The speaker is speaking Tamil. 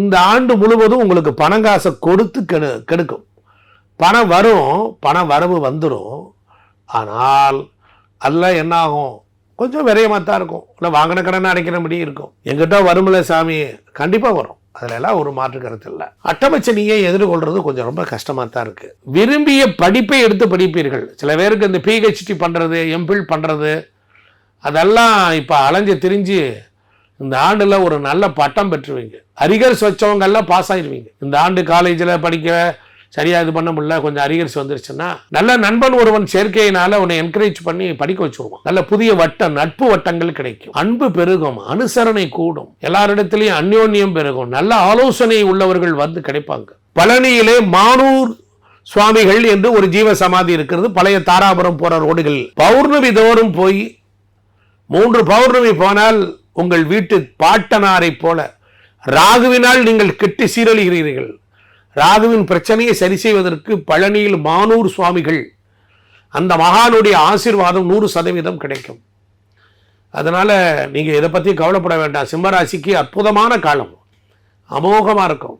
இந்த ஆண்டு முழுவதும் உங்களுக்கு பணம் காசை கொடுத்து கெடு கெடுக்கும். பணம் வரும் பண வரவு வந்துடும் ஆனால் அதெல்லாம் என்ன ஆகும் கொஞ்சம் விரயமாக தான் இருக்கும். இல்லை வாங்கின கடனை அடைக்கிறபடி இருக்கும். எங்கிட்ட வரும்ல சாமி கண்டிப்பாக வரும். அதுல எல்லாம் ஒரு மாற்று கருத்து இல்லை. அட்டமச்சனியை எதிர்கொள்கிறது கொஞ்சம் ரொம்ப கஷ்டமாக தான் இருக்குது விரும்பிய படிப்பை எடுத்து படிப்பீர்கள். சில பேருக்கு இந்த பிஹெச்டி பண்ணுறது எம்பில் பண்ணுறது அதெல்லாம் இப்போ அலைஞ்சு திரிஞ்சு இந்த ஆண்டில் ஒரு நல்ல பட்டம் பெற்றுவீங்க. அரிகர்ஸ் வச்சவங்கெல்லாம் பாஸ் ஆயிடுவீங்க இந்த ஆண்டு காலேஜில் படிக்க சரியா இது பண்ண முடியல கொஞ்சம் அரிகர்ஸ் வந்துருச்சுன்னா நல்ல நண்பன் ஒருவன் சேர்க்கையினால உன்னை என்கரேஜ் பண்ணி படிக்க வச்சுருவான் நல்ல புதிய வட்டம் நட்பு வட்டங்கள் கிடைக்கும். அன்பு பெருகும் அனுசரணை கூடும். எல்லாரிடத்திலையும் அந்யோன்யம் பெருகும். நல்ல ஆலோசனை உள்ளவர்கள் வந்து கிடைப்பாங்க. பழனியிலே மானூர் சுவாமிகள் என்று ஒரு ஜீவ சமாதி இருக்கிறது. பழைய தாராபுரம் போற ரோடுகள். பௌர்ணமி தோறும் போய் மூன்று பௌர்ணமி போனால் உங்கள் வீட்டு பாட்டனாரை போல ராகுவினால் நீங்கள் கெட்டி சீரழிகிறீர்கள். ராகுவின் பிரச்சனையை சரி செய்வதற்கு பழனியில் மானூர் சுவாமிகள் அந்த மகானுடைய ஆசீர்வாதம் நூறு சதவீதம் கிடைக்கும். அதனால் நீங்கள் இதை பற்றி கவலைப்பட வேண்டாம். சிம்மராசிக்கு அற்புதமான காலம். அமோகமாக இருக்கும்.